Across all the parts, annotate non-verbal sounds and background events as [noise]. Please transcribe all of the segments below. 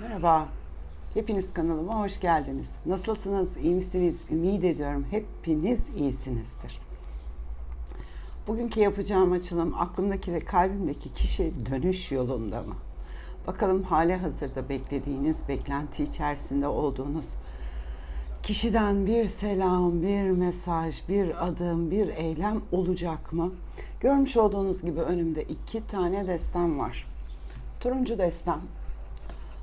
Merhaba. Hepiniz kanalıma hoş geldiniz. Nasılsınız? İyi misiniz? Ümit ediyorum hepiniz iyisinizdir. Bugünkü yapacağım açılım aklımdaki ve kalbimdeki kişi dönüş yolunda mı? Bakalım hali hazırda beklediğiniz, beklenti içerisinde olduğunuz kişiden bir selam, bir mesaj, bir adım, bir eylem olacak mı? Görmüş olduğunuz gibi önümde iki tane destem var. Turuncu destem,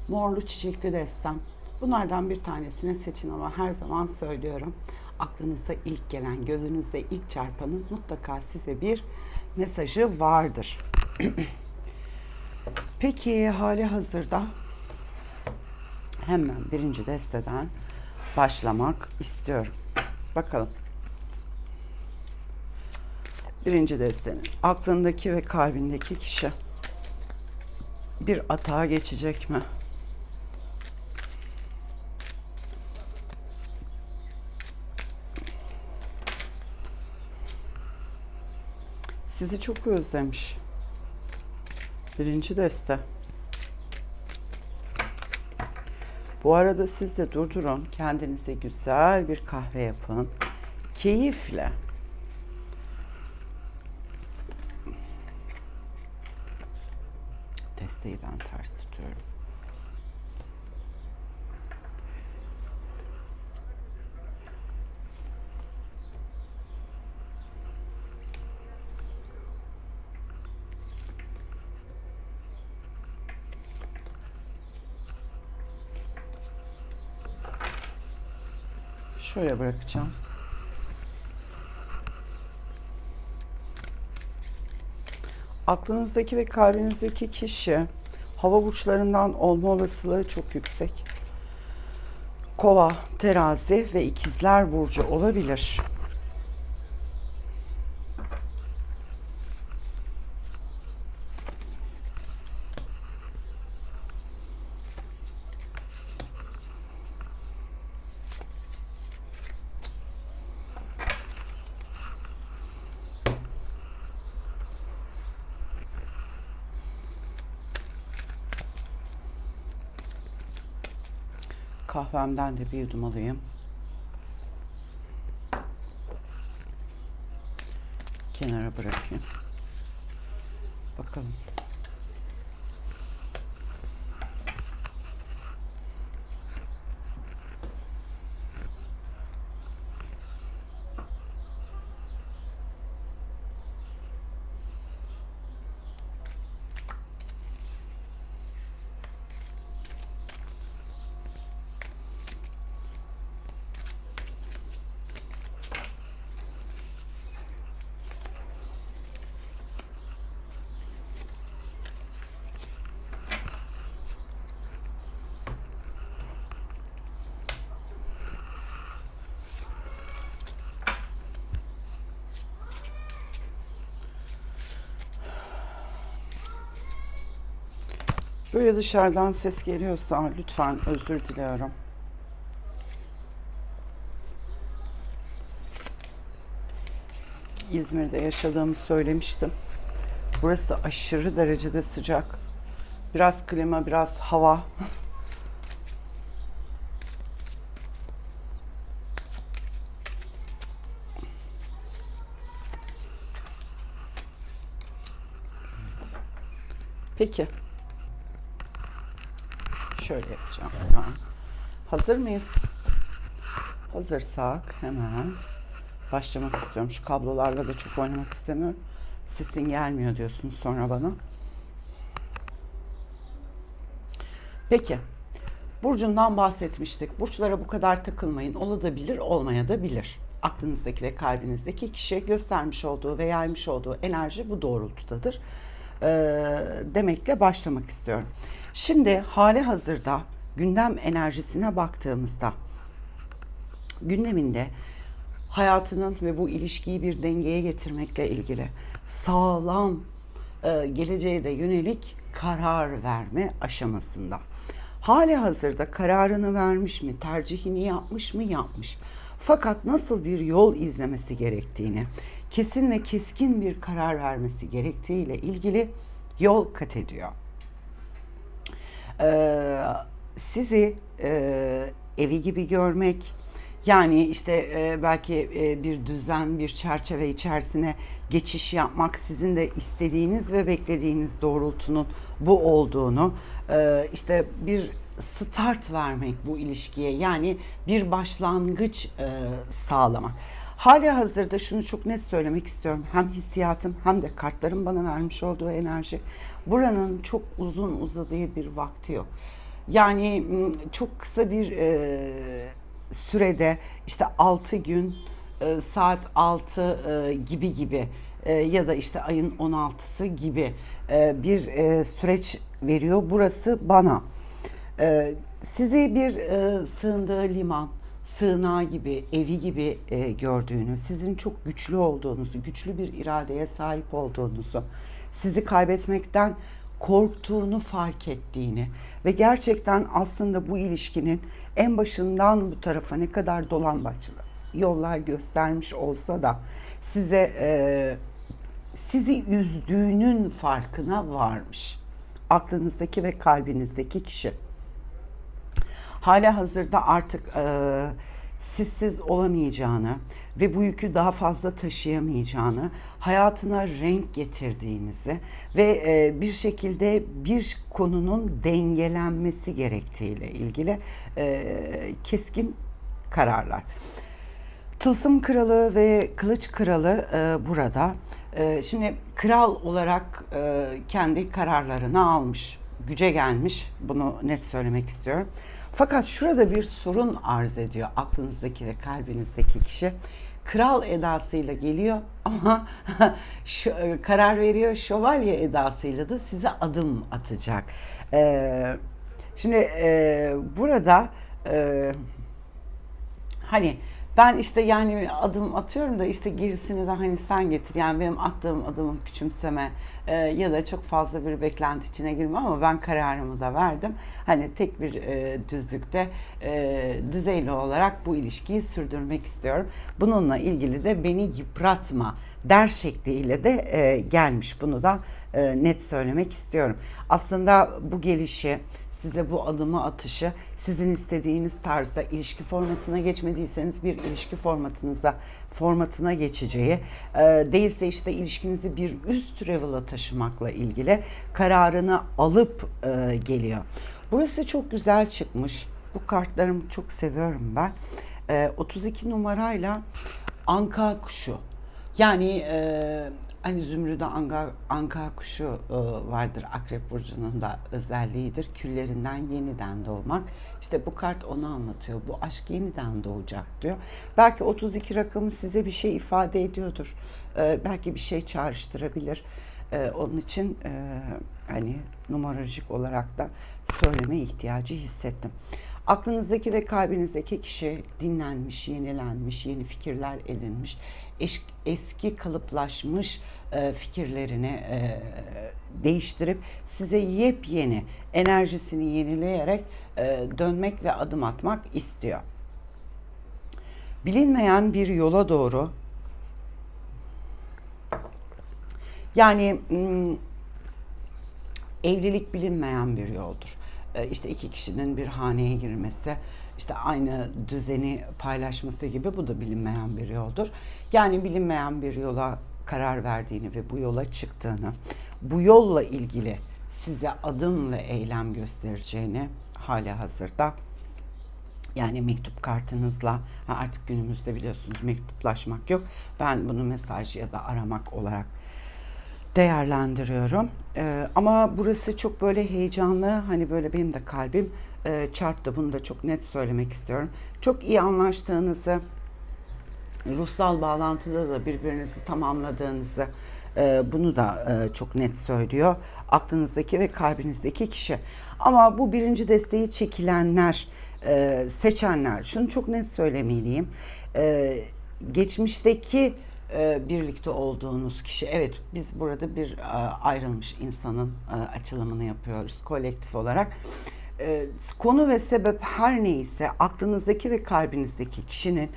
morlu çiçekli destem. Bunlardan bir tanesini seçin ama her zaman söylüyorum. Aklınıza ilk gelen, gözünüzde ilk çarpanın mutlaka size bir mesajı vardır. [clears throat] Peki hali hazırda hemen birinci desteden başlamak istiyorum. Bakalım. Birinci destenin aklındaki ve kalbindeki kişi bir atağa geçecek mi? Sizi çok özlemiş. Birinci deste. Bu arada siz de durdurun. Kendinize güzel bir kahve yapın. Keyifle. Desteği ben ters tutuyorum. Şöyle bırakacağım. Aklınızdaki ve kalbinizdeki kişi hava burçlarından olma olasılığı çok yüksek. Kova, terazi ve ikizler burcu olabilir. Kahvemden de bir yudum alayım. Kenara bırakayım. Bakalım. Böyle dışarıdan ses geliyorsa lütfen özür diliyorum. İzmir'de yaşadığımı söylemiştim. Burası aşırı derecede sıcak. Biraz klima, biraz hava. [laughs] Peki. Şöyle yapacağım hemen. Hazır mıyız? Hazırsak hemen başlamak istiyorum. Şu kablolarla da çok oynamak istemiyorum. Sesin gelmiyor diyorsunuz sonra bana. Peki. Burcundan bahsetmiştik. Burçlara bu kadar takılmayın. Olabilir, olmaya da bilir. Aklınızdaki ve kalbinizdeki kişi göstermiş olduğu ve yaymış olduğu enerji bu doğrultudadır. Ee, demekle başlamak istiyorum. Şimdi hali hazırda gündem enerjisine baktığımızda gündeminde hayatının ve bu ilişkiyi bir dengeye getirmekle ilgili sağlam e, geleceğe de yönelik karar verme aşamasında. Hali hazırda kararını vermiş mi, tercihini yapmış mı, yapmış. Fakat nasıl bir yol izlemesi gerektiğini, kesin ve keskin bir karar vermesi gerektiğiyle ilgili yol kat ediyor. Ee, sizi e, evi gibi görmek, yani işte e, belki e, bir düzen, bir çerçeve içerisine geçiş yapmak sizin de istediğiniz ve beklediğiniz doğrultunun bu olduğunu, e, işte bir start vermek bu ilişkiye yani bir başlangıç e, sağlamak. Hali hazırda şunu çok net söylemek istiyorum. Hem hissiyatım hem de kartların bana vermiş olduğu enerji. Buranın çok uzun uzadığı bir vakti yok. Yani m, çok kısa bir e, sürede işte 6 gün e, saat 6 e, gibi gibi e, ya da işte ayın 16'sı gibi e, bir e, süreç veriyor burası bana. E, sizi bir e, sığındığı liman, sığınağı gibi, evi gibi e, gördüğünü, sizin çok güçlü olduğunuzu, güçlü bir iradeye sahip olduğunuzu, sizi kaybetmekten korktuğunu fark ettiğini ve gerçekten aslında bu ilişkinin en başından bu tarafa ne kadar dolambaçlı yollar göstermiş olsa da size e, sizi üzdüğünün farkına varmış. Aklınızdaki ve kalbinizdeki kişi. Hala hazırda artık e, sizsiz olamayacağını ve bu yükü daha fazla taşıyamayacağını, hayatına renk getirdiğinizi ve e, bir şekilde bir konunun dengelenmesi gerektiğiyle ilgili e, keskin kararlar. Tılsım kralı ve kılıç kralı e, burada. Şimdi kral olarak kendi kararlarını almış, güce gelmiş. Bunu net söylemek istiyorum. Fakat şurada bir sorun arz ediyor aklınızdaki ve kalbinizdeki kişi. Kral edasıyla geliyor ama [laughs] şu, e, karar veriyor şövalye edasıyla da size adım atacak. E, şimdi e, burada e, hani ben işte yani adım atıyorum da işte gerisini de hani sen getir. Yani benim attığım adımı küçümseme e, ya da çok fazla bir beklenti içine girme ama ben kararımı da verdim. Hani tek bir e, düzlükte e, düzeyli olarak bu ilişkiyi sürdürmek istiyorum. Bununla ilgili de beni yıpratma der şekliyle de e, gelmiş. Bunu da e, net söylemek istiyorum. Aslında bu gelişi size bu adımı atışı sizin istediğiniz tarzda ilişki formatına geçmediyseniz bir ilişki formatınıza formatına geçeceği e, değilse işte ilişkinizi bir üst level'a taşımakla ilgili kararını alıp e, geliyor. Burası çok güzel çıkmış. Bu kartlarımı çok seviyorum ben. E, 32 numarayla anka kuşu. Yani e, hani zümrüde anka, anka kuşu e, vardır Akrep Burcu'nun da özelliğidir. Küllerinden yeniden doğmak. İşte bu kart onu anlatıyor. Bu aşk yeniden doğacak diyor. Belki 32 rakamı size bir şey ifade ediyordur. E, belki bir şey çağrıştırabilir. E, onun için hani numerolojik olarak da söyleme ihtiyacı hissettim. Aklınızdaki ve kalbinizdeki kişi dinlenmiş, yenilenmiş, yeni fikirler edinmiş, eş, eski kalıplaşmış e, fikirlerini e, değiştirip size yepyeni enerjisini yenileyerek e, dönmek ve adım atmak istiyor. Bilinmeyen bir yola doğru yani m, evlilik bilinmeyen bir yoldur. E, işte iki kişinin bir haneye girmesi, işte aynı düzeni paylaşması gibi bu da bilinmeyen bir yoldur. Yani bilinmeyen bir yola karar verdiğini ve bu yola çıktığını, bu yolla ilgili size adım ve eylem göstereceğini hala hazırda yani mektup kartınızla artık günümüzde biliyorsunuz mektuplaşmak yok. Ben bunu mesaj ya da aramak olarak değerlendiriyorum. Ee, ama burası çok böyle heyecanlı. Hani böyle benim de kalbim e, çarptı. Bunu da çok net söylemek istiyorum. Çok iyi anlaştığınızı, ruhsal bağlantıda da birbirinizi tamamladığınızı e, bunu da e, çok net söylüyor. Aklınızdaki ve kalbinizdeki kişi. Ama bu birinci desteği çekilenler, e, seçenler, şunu çok net söylemeliyim. E, geçmişteki e, birlikte olduğunuz kişi. Evet biz burada bir e, ayrılmış insanın e, açılımını yapıyoruz kolektif olarak. Konu ve sebep her neyse aklınızdaki ve kalbinizdeki kişinin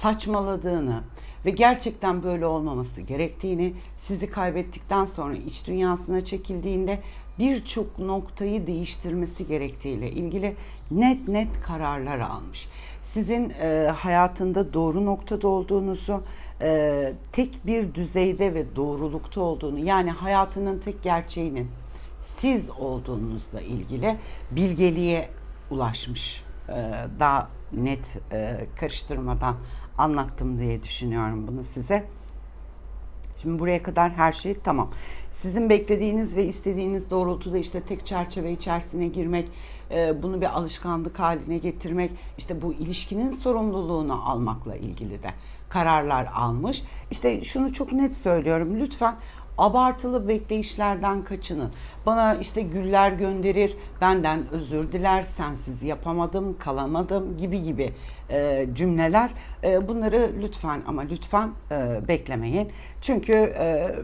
saçmaladığını ve gerçekten böyle olmaması gerektiğini sizi kaybettikten sonra iç dünyasına çekildiğinde birçok noktayı değiştirmesi gerektiğiyle ilgili net net kararlar almış. Sizin e, hayatında doğru noktada olduğunuzu, e, tek bir düzeyde ve doğrulukta olduğunu yani hayatının tek gerçeğinin siz olduğunuzla ilgili bilgeliğe ulaşmış. E, daha net e, karıştırmadan anlattım diye düşünüyorum bunu size. Şimdi buraya kadar her şey tamam. Sizin beklediğiniz ve istediğiniz doğrultuda işte tek çerçeve içerisine girmek, e, bunu bir alışkanlık haline getirmek, işte bu ilişkinin sorumluluğunu almakla ilgili de kararlar almış. İşte şunu çok net söylüyorum. Lütfen abartılı bekleyişlerden kaçının. Bana işte güller gönderir, benden özür diler, sensiz yapamadım, kalamadım gibi gibi e, cümleler. E, bunları lütfen ama lütfen e, beklemeyin. Çünkü e,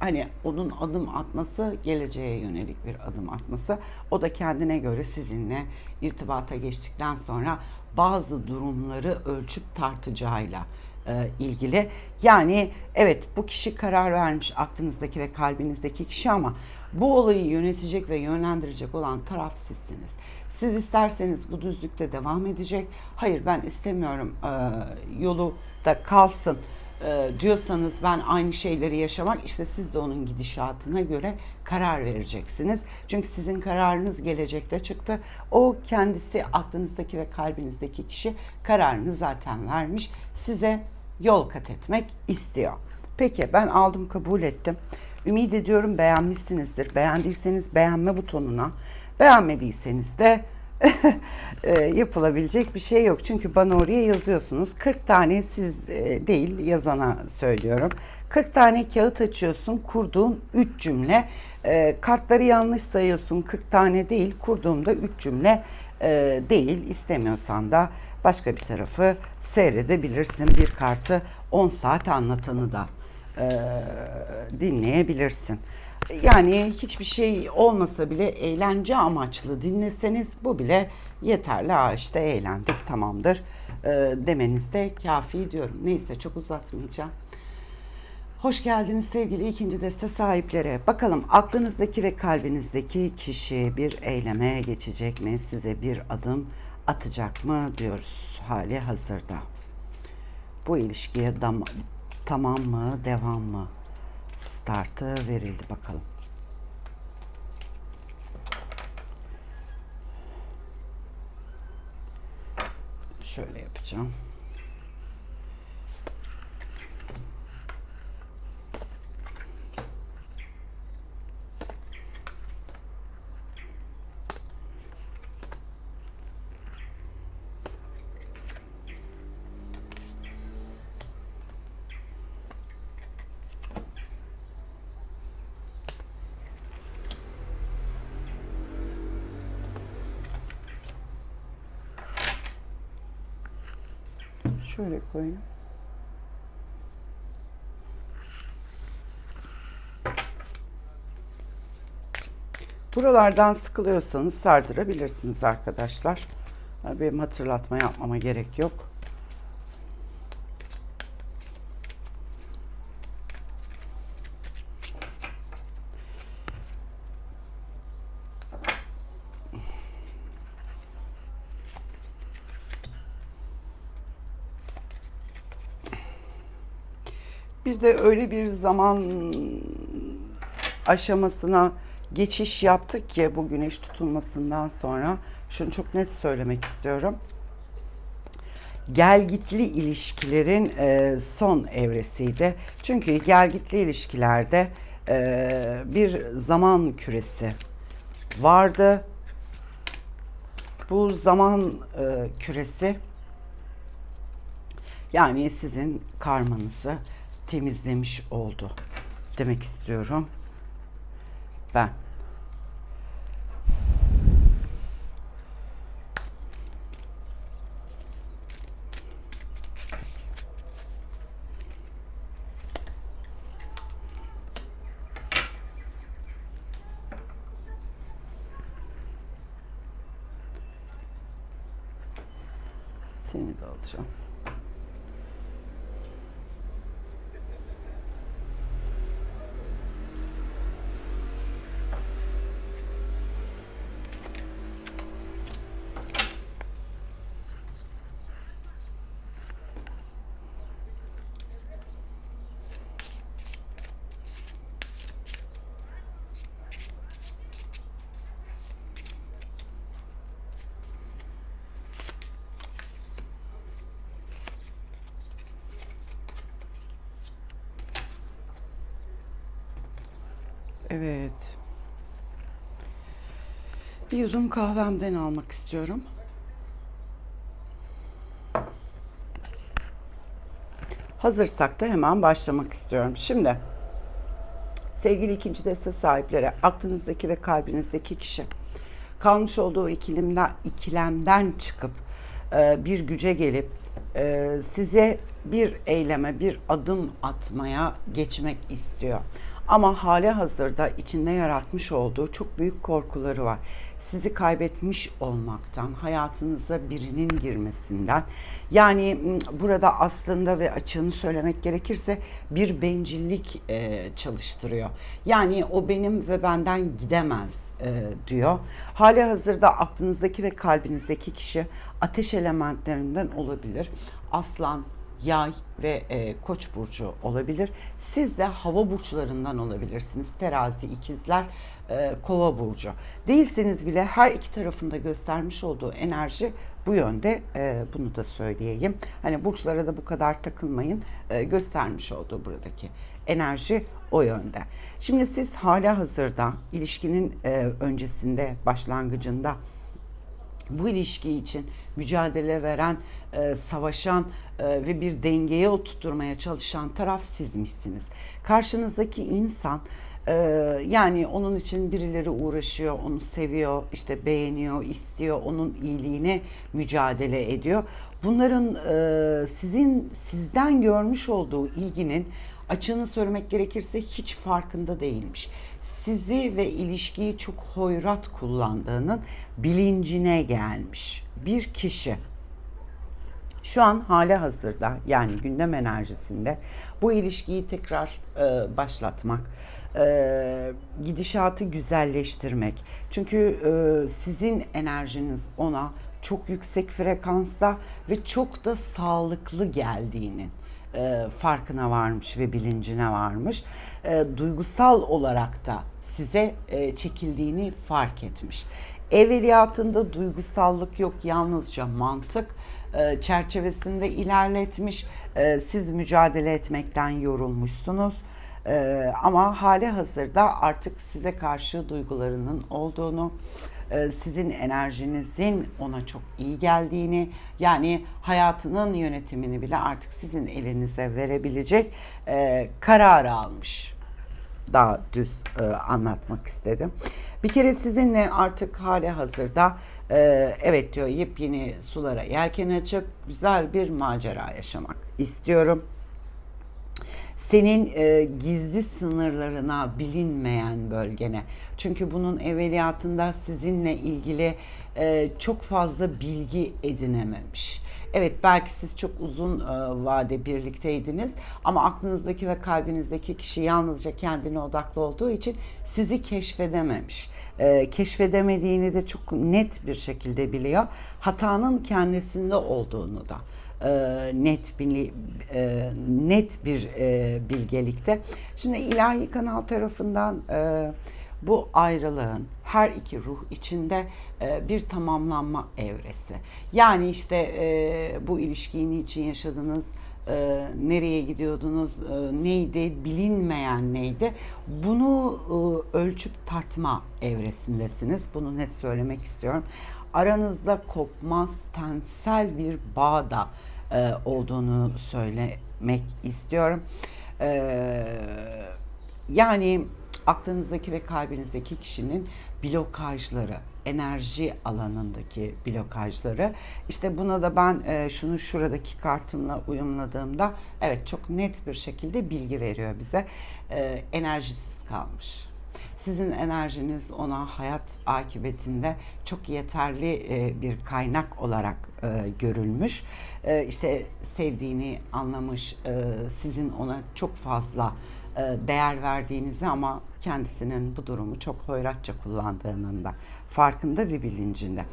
hani onun adım atması geleceğe yönelik bir adım atması. O da kendine göre sizinle irtibata geçtikten sonra bazı durumları ölçüp tartacağıyla e, ilgili. Yani evet bu kişi karar vermiş aklınızdaki ve kalbinizdeki kişi ama bu olayı yönetecek ve yönlendirecek olan taraf sizsiniz. Siz isterseniz bu düzlükte devam edecek. Hayır ben istemiyorum e, yolu da kalsın e, diyorsanız ben aynı şeyleri yaşamak işte siz de onun gidişatına göre karar vereceksiniz. Çünkü sizin kararınız gelecekte çıktı. O kendisi aklınızdaki ve kalbinizdeki kişi kararını zaten vermiş. Size yol kat etmek istiyor. Peki ben aldım kabul ettim. Ümit ediyorum beğenmişsinizdir. Beğendiyseniz beğenme butonuna, beğenmediyseniz de [laughs] e, yapılabilecek bir şey yok. Çünkü bana oraya yazıyorsunuz. 40 tane siz e, değil yazana söylüyorum. 40 tane kağıt açıyorsun kurduğun 3 cümle. E, kartları yanlış sayıyorsun 40 tane değil kurduğumda 3 cümle değil. İstemiyorsan da başka bir tarafı seyredebilirsin. Bir kartı 10 saat anlatanı da e, dinleyebilirsin. Yani hiçbir şey olmasa bile eğlence amaçlı dinleseniz bu bile yeterli. Ha işte eğlendik tamamdır e, demeniz de kafi diyorum. Neyse çok uzatmayacağım. Hoş geldiniz sevgili ikinci deste sahipleri. Bakalım aklınızdaki ve kalbinizdeki kişi bir eyleme geçecek mi? Size bir adım atacak mı diyoruz hali hazırda. Bu ilişkiye dam- tamam mı, devam mı? Startı verildi bakalım. Şöyle yapacağım. Şöyle koyayım. Buralardan sıkılıyorsanız sardırabilirsiniz arkadaşlar. Benim hatırlatma yapmama gerek yok. Bir de öyle bir zaman aşamasına geçiş yaptık ki bu güneş tutulmasından sonra şunu çok net söylemek istiyorum. Gelgitli ilişkilerin e, son evresiydi. Çünkü gelgitli ilişkilerde e, bir zaman küresi vardı. Bu zaman e, küresi yani sizin karmanızı temizlemiş oldu demek istiyorum. Ben. Seni de alacağım. Evet. Bir yudum kahvemden almak istiyorum. Hazırsak da hemen başlamak istiyorum. Şimdi sevgili ikinci deste sahipleri aklınızdaki ve kalbinizdeki kişi kalmış olduğu ikilimden, ikilemden çıkıp e, bir güce gelip e, size bir eyleme, bir adım atmaya geçmek istiyor. Ama hali hazırda içinde yaratmış olduğu çok büyük korkuları var. Sizi kaybetmiş olmaktan, hayatınıza birinin girmesinden. Yani burada aslında ve açığını söylemek gerekirse bir bencillik e, çalıştırıyor. Yani o benim ve benden gidemez e, diyor. Hali hazırda aklınızdaki ve kalbinizdeki kişi ateş elementlerinden olabilir. Aslan, yay ve e, koç burcu olabilir. Siz de hava burçlarından olabilirsiniz. Terazi, ikizler, e, kova burcu. Değilseniz bile her iki tarafında göstermiş olduğu enerji bu yönde. E, bunu da söyleyeyim. Hani burçlara da bu kadar takılmayın. E, göstermiş olduğu buradaki enerji o yönde. Şimdi siz hala hazırda ilişkinin e, öncesinde, başlangıcında bu ilişki için mücadele veren, e, savaşan e, ve bir dengeye oturtmaya çalışan taraf sizmişsiniz. Karşınızdaki insan e, yani onun için birileri uğraşıyor, onu seviyor, işte beğeniyor, istiyor, onun iyiliğine mücadele ediyor. Bunların e, sizin sizden görmüş olduğu ilginin açığını söylemek gerekirse hiç farkında değilmiş. Sizi ve ilişkiyi çok hoyrat kullandığının bilincine gelmiş bir kişi. Şu an hali hazırda yani gündem enerjisinde bu ilişkiyi tekrar e, başlatmak, e, gidişatı güzelleştirmek. Çünkü e, sizin enerjiniz ona çok yüksek frekansta ve çok da sağlıklı geldiğinin e, farkına varmış ve bilincine varmış. E, duygusal olarak da size e, çekildiğini fark etmiş. Evveliyatında duygusallık yok, yalnızca mantık e, çerçevesinde ilerletmiş. E, siz mücadele etmekten yorulmuşsunuz. E, ama hali hazırda artık size karşı duygularının olduğunu, sizin enerjinizin ona çok iyi geldiğini yani hayatının yönetimini bile artık sizin elinize verebilecek e, kararı almış. Daha düz e, anlatmak istedim. Bir kere sizinle artık hali hazırda e, evet diyor yepyeni sulara yelken açıp güzel bir macera yaşamak istiyorum senin e, gizli sınırlarına bilinmeyen bölgene. Çünkü bunun evveliyatında sizinle ilgili e, çok fazla bilgi edinememiş. Evet belki siz çok uzun e, vade birlikteydiniz ama aklınızdaki ve kalbinizdeki kişi yalnızca kendine odaklı olduğu için sizi keşfedememiş. E, keşfedemediğini de çok net bir şekilde biliyor. Hatanın kendisinde olduğunu da e, net bir e, net bir e, bilgelikte. Şimdi ilahi kanal tarafından e, bu ayrılığın her iki ruh içinde e, bir tamamlanma evresi. Yani işte e, bu ilişkiyi niçin yaşadınız? e, nereye gidiyordunuz, e, neydi, bilinmeyen neydi. Bunu e, ölçüp tartma evresindesiniz. Bunu net söylemek istiyorum. Aranızda kopmaz tensel bir bağ da e, olduğunu söylemek istiyorum. E, yani aklınızdaki ve kalbinizdeki kişinin blokajları, enerji alanındaki blokajları. İşte buna da ben e, şunu şuradaki kartımla uyumladığımda evet çok net bir şekilde bilgi veriyor bize. E, enerjisiz kalmış. Sizin enerjiniz ona hayat akıbetinde çok yeterli e, bir kaynak olarak e, görülmüş. E, işte sevdiğini anlamış, sizin ona çok fazla değer verdiğinizi ama kendisinin bu durumu çok hoyratça kullandığının da farkında ve bilincinde.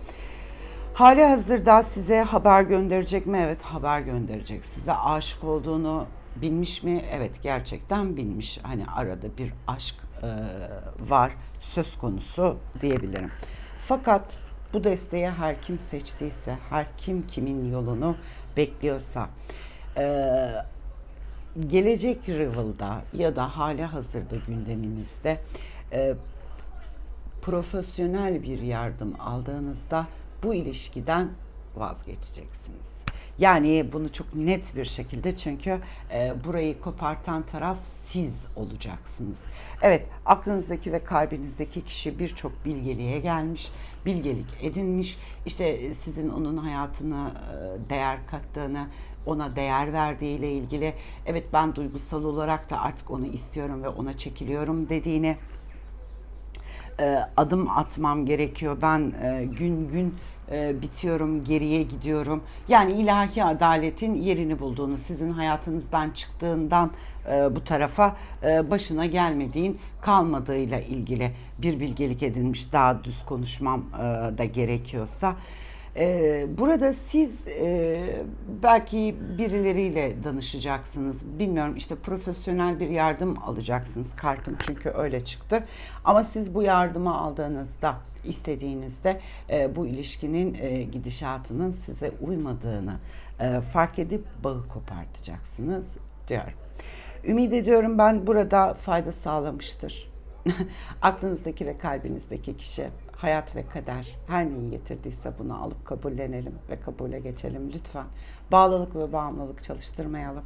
Hali hazırda size haber gönderecek mi? Evet haber gönderecek. Size aşık olduğunu bilmiş mi? Evet gerçekten bilmiş. Hani arada bir aşk e, var söz konusu diyebilirim. Fakat bu desteği her kim seçtiyse, her kim kimin yolunu bekliyorsa, e, gelecek Rival'da ya da hali hazırda gündeminizde e, profesyonel bir yardım aldığınızda bu ilişkiden vazgeçeceksiniz. Yani bunu çok net bir şekilde çünkü e, burayı kopartan taraf siz olacaksınız. Evet aklınızdaki ve kalbinizdeki kişi birçok bilgeliğe gelmiş, bilgelik edinmiş. İşte e, sizin onun hayatına e, değer kattığını, ona değer verdiğiyle ilgili evet ben duygusal olarak da artık onu istiyorum ve ona çekiliyorum dediğini e, adım atmam gerekiyor. Ben gün gün e, bitiyorum, geriye gidiyorum. Yani ilahi adaletin yerini bulduğunu, sizin hayatınızdan çıktığından e, bu tarafa e, başına gelmediğin kalmadığıyla ilgili bir bilgelik edinmiş. Daha düz konuşmam da gerekiyorsa. Ee, burada siz e, belki birileriyle danışacaksınız. Bilmiyorum işte profesyonel bir yardım alacaksınız. Kartım çünkü öyle çıktı. Ama siz bu yardımı aldığınızda, istediğinizde e, bu ilişkinin e, gidişatının size uymadığını fark edip bağı kopartacaksınız diyor. Ümit ediyorum ben burada fayda sağlamıştır. [laughs] Aklınızdaki ve kalbinizdeki kişi hayat ve kader her neyi getirdiyse bunu alıp kabullenelim ve kabule geçelim lütfen. Bağlılık ve bağımlılık çalıştırmayalım.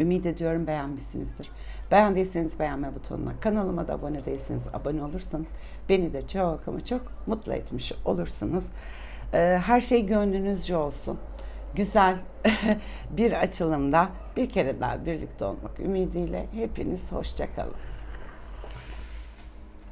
Ümit ediyorum beğenmişsinizdir. Beğendiyseniz beğenme butonuna, kanalıma da abone değilseniz abone olursanız beni de çok ama çok mutlu etmiş olursunuz. Ee, Her şey gönlünüzce olsun. Güzel [laughs] bir açılımda bir kere daha birlikte olmak ümidiyle hepiniz hoşçakalın.